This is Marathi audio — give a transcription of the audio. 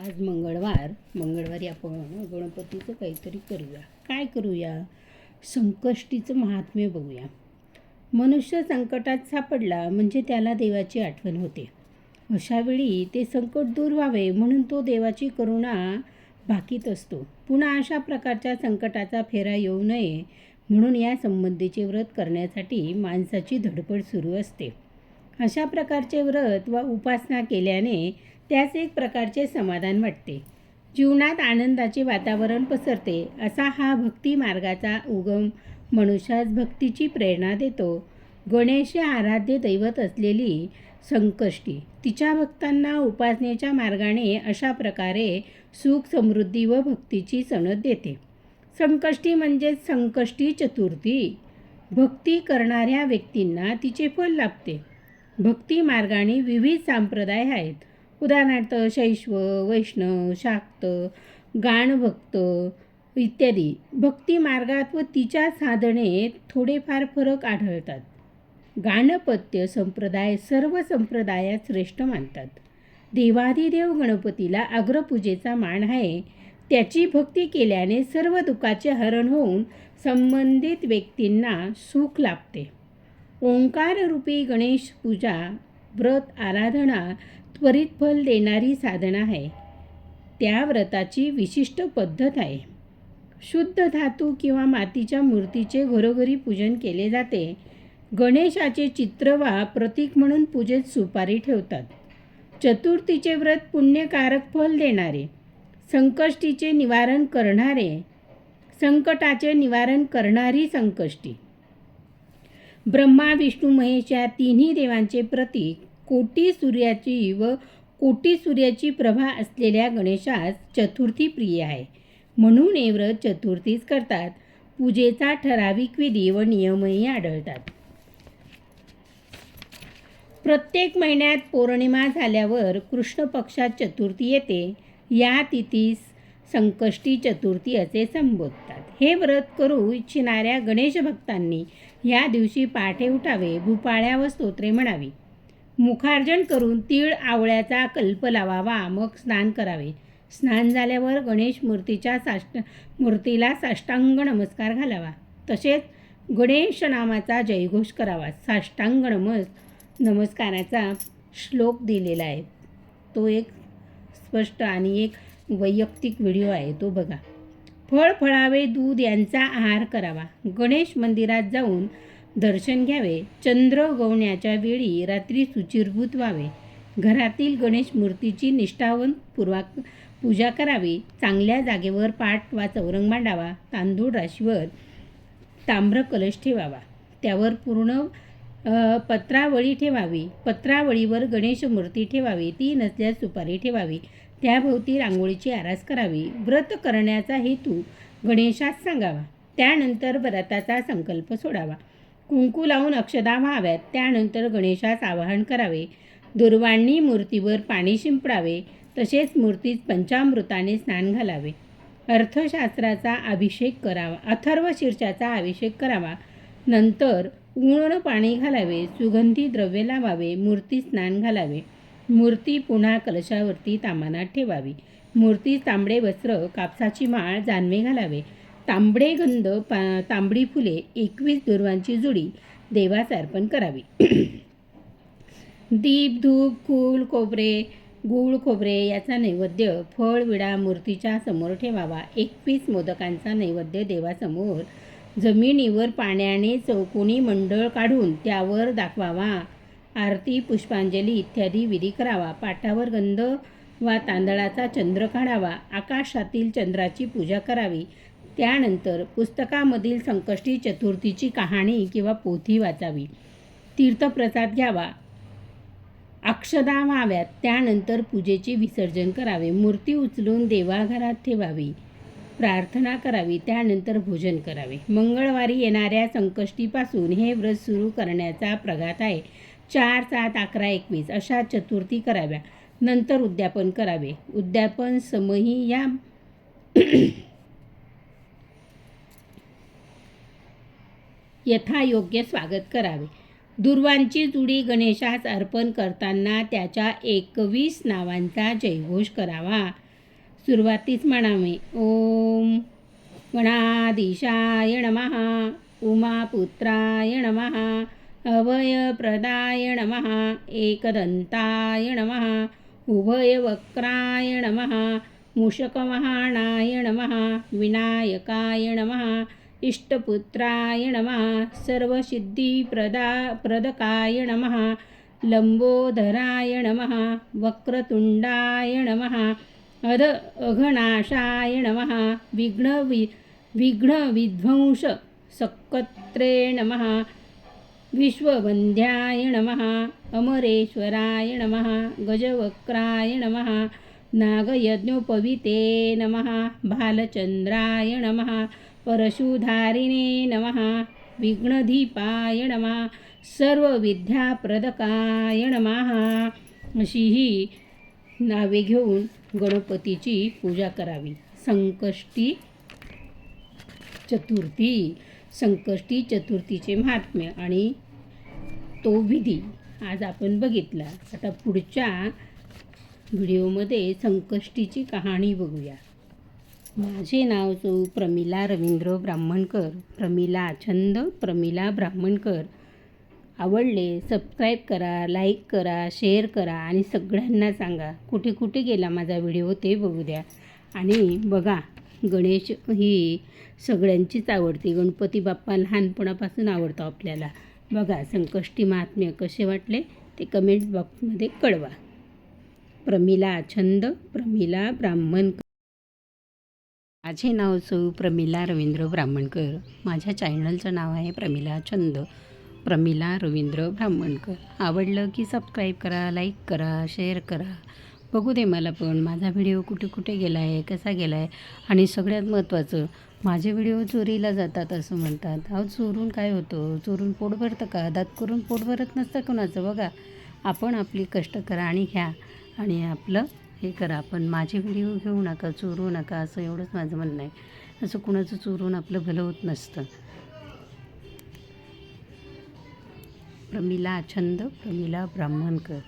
आज मंगळवार. मंगळवारी आपण गणपतीचं काहीतरी करूया. काय करूया? संकष्टीचं महात्म्य बघूया. मनुष्य संकटात सापडला म्हणजे त्याला देवाची आठवण होते. अशावेळी ते संकट दूर व्हावे म्हणून तो देवाची करुणा भाकीत असतो. पुन्हा अशा प्रकारच्या संकटाचा फेरा येऊ नये म्हणून या संबंधीचे व्रत करण्यासाठी माणसाची धडपड सुरू असते. अशा प्रकारचे व्रत व उपासना केल्याने त्यास एक प्रकारचे समाधान वाटते. जीवनात आनंदाचे वातावरण पसरते असा हा भक्ती मार्गाचा उगम मनुष्यास भक्तीची प्रेरणा देतो. गणेश हे आराध्य दैवत असलेली संकष्टी. तिच्या भक्तांना उपासनेच्या मार्गाने अशा प्रकारे सुख समृद्धी व भक्तीची सणद देते. संकष्टी म्हणजेच संकष्टी चतुर्थी. भक्ती करणाऱ्या व्यक्तींना तिचे फल लाभते. भक्ती मार्गाने विविध संप्रदाय आहेत. उदाहरणार्थ शैश्व वैष्णव शाक्त गाणभक्त इत्यादी. भक्ती मार्गात व तिच्या साधनेत थोडेफार फरक आढळतात. गाणपत्य संप्रदाय सर्व संप्रदायात श्रेष्ठ मानतात. देवाधिदेव गणपतीला अग्रपूजेचा मान आहे. त्याची भक्ती केल्याने सर्व दुःखाचे हरण होऊन संबंधित व्यक्तींना सुख लाभते. ओंकाररूपी गणेश पूजा व्रत आराधना त्वरित फल देणारी साधना आहे. त्या व्रताची विशिष्ट पद्धत आहे. शुद्ध धातू किंवा मातीच्या मूर्तीचे घरोघरी पूजन केले जाते. गणेशाचे चित्र वा प्रतीक म्हणून पूजेत सुपारी ठेवतात. चतुर्थीचे व्रत पुण्यकारक फल देणारे. संकष्टीचे निवारण करणारे. संकटाचे निवारण करणारी संकष्टी. ब्रह्मा विष्णू महेश या तिन्ही देवांचे प्रतीक कोटी सूर्याची व कोटी सूर्याची प्रभा असलेल्या गणेशास चतुर्थी प्रिय आहे. म्हणून हे व्रत चतुर्थीच करतात. पूजेचा ठराविक विधी व नियमही आढळतात. प्रत्येक महिन्यात पौर्णिमा झाल्यावर कृष्ण पक्षात चतुर्थी येते. या तिथीस संकष्टी चतुर्थी असे संबोधतात. हे व्रत करू इच्छिणाऱ्या गणेश भक्तांनी या दिवशी पाठे उठावे भूपाळ्या व स्तोत्रे म्हणावी. मुखार्जन करून तीळ आवळ्याचा कल्प लावावा मग स्नान करावे. स्नान झाल्यावर गणेश मूर्तीच्या साष्ट मूर्तीला साष्टांग नमस्कार घालावा. तसेच गणेश नामाचा जयघोष करावा. साष्टांग नमस् नमस्काराचा श्लोक दिलेला आहे. तो एक स्पष्ट आणि एक वैयक्तिक व्हिडिओ आहे. तो बघा. फळ फळावे दूध यांचा आहार करावा. गणेश मंदिरात जाऊन दर्शन घ्यावे चंद्र गवण्याच्या वेळी रात्री सुचिरभूत व्हावे. घरातील गणेश मूर्तीची निष्ठावंतपूर्वक पूजा करावी. चांगल्या जागेवर पाट वा चौरंग मांडावा. तांदूळ राशीवर ताम्र कलश ठेवावा. त्यावर पूर्ण पत्रावळी ठेवावी. पत्रावळीवर गणेश मूर्ती ठेवावी. ती नसल्यास सुपारी ठेवावी. त्याभोवती रांगोळीची आरास करावी. व्रत करण्याचा हेतू गणेशास सांगावा. त्यानंतर व्रताचा संकल्प सोडावा. कुंकू लावून अक्षदा व्हाव्यात. त्यानंतर गणेशास आवाहन करावे. दुर्वाणी मूर्तीवर पाणी शिंपडावे. तसेच मूर्तीत पंचामृताने स्नान घालावे. अर्थशास्त्राचा अभिषेक करावा. अथर्व शीर्षाचा अभिषेक करावा. नंतर उण पाणी घालावे. सुगंधी द्रव्य लावावे. मूर्ती स्नान घालावे. मूर्ती पुन्हा कलशावरती तामानात ठेवावी. मूर्ती तांबडे वस्त्र कापसाची माळ जानवे घालावे. तांबडे गंध पा तांबडी फुले एकवीस दुर्वांची जुडी देवास अर्पण करावी. दीप धूप फूल खोबरे गूळ खोबरे याचा नैवेद्य फळ विडा मूर्तीच्या समोर ठेवावा. एकवीस मोदकांचा नैवेद्य देवासमोर जमिनीवर पाण्याने चौकोनी मंडळ काढून त्यावर दाखवावा. आरती पुष्पांजली इत्यादी विधी करावा. पाटावर गंध वा तांदळाचा चंद्र काढावा. आकाशातील चंद्राची पूजा करावी. त्यानंतर पुस्तकामधील संकष्टी चतुर्थीची कहाणी किंवा पोथी वाचावी. तीर्थप्रसाद घ्यावा. अक्षदा व्हाव्यात त्यानंतर पूजेचे विसर्जन करावे. मूर्ती उचलून देवाघरात ठेवावी. प्रार्थना करावी. त्यानंतर भोजन करावे. मंगळवारी येणाऱ्या संकष्टीपासून हे व्रत सुरू करण्याचा प्रघात आहे. चार सात अकरा एकवीस अशा चतुर्थी कराव्या. नंतर उद्यापन करावे. उद्यापन समही या यथायोग्य स्वागत करावे. दुर्वांची जुडी गणेशास अर्पण करताना त्याच्या एकवीस नावांचा जयघोष करावा. सुरुवातीस म्हणावे ओम गणाधीशाय नमहा उमापुत्राय नमहा अभयप्रदाय नमहा एकदंताय नमहा उभयवक्राय नमहा मूषकमहाणाय नमहा विनायकाय नमहा इष्टपुत्राय नमः सर्वसिद्धिप्रदा प्रदकाय नमः लंबोदराय नमः वक्रतुण्डाय नमः अध अघनाशाय नमः विघ्नवि विघ्नविध्वंस सक्कत्रे नमः विश्ववन्द्याय नमः अमरेश्वराय नमः गजवक्राय नमः नागयज्ञोपविते नमः भालचन्द्राय नमः परशुधारिणे नमः। विघ्नधीपाय नमः। सर्वविद्याप्रदकाय नमः। अशी ही नावे घेऊन गणपतीची पूजा करावी. संकष्टी चतुर्थी संकष्टी चतुर्थीचे महात्म्य आणि तो विधी आज आपण बघितला. आता पुढच्या व्हिडिओमध्ये संकष्टीची कहाणी बघूया. माझे नाव सौ प्रमिला रवींद्र ब्राह्मणकर प्रमिला छंद प्रमिला ब्राह्मणकर. आवडले सबस्क्राईब करा लाईक करा शेअर करा आणि सगळ्यांना सांगा कुठे कुठे गेला माझा व्हिडिओ ते बघू द्या. आणि बघा गणेश ही सगळ्यांचीच आवडते. गणपती बाप्पा लहानपणापासून आवडतो आपल्याला. बघा संकष्टी महात्म्य कसे वाटले ते कमेंट बॉक्समध्ये कळवा. प्रमिला छंद प्रमिला ब्राह्मणकर. माझे नाव सौ प्रमिला रवींद्र ब्राह्मणकर. माझ्या चॅनलचं नाव आहे प्रमिला छंद प्रमिला रवींद्र ब्राह्मणकर. आवडलं की सबस्क्राईब करा लाईक करा शेअर करा. बघू दे मला पण माझा व्हिडिओ कुठे कुठे गेला आहे कसा गेला आहे आणि सगळ्यात महत्त्वाचं माझे व्हिडिओ चोरीला जातात असं म्हणतात. अहो चोरून काय होतं? चोरून पोट भरतं का? दात करून पोट भरत नसतं कोणाचं? बघा आपण आपली कष्ट करा आणि घ्या आणि आपलं हे करा पण माझे व्हिडिओ घेऊ नका चोरू नका असं एवढंच माझं म्हणणं आहे. असं कुणाचं चोरून आपलं भलं होत नसतं. प्रमिला छंद प्रमिला ब्राह्मणकर.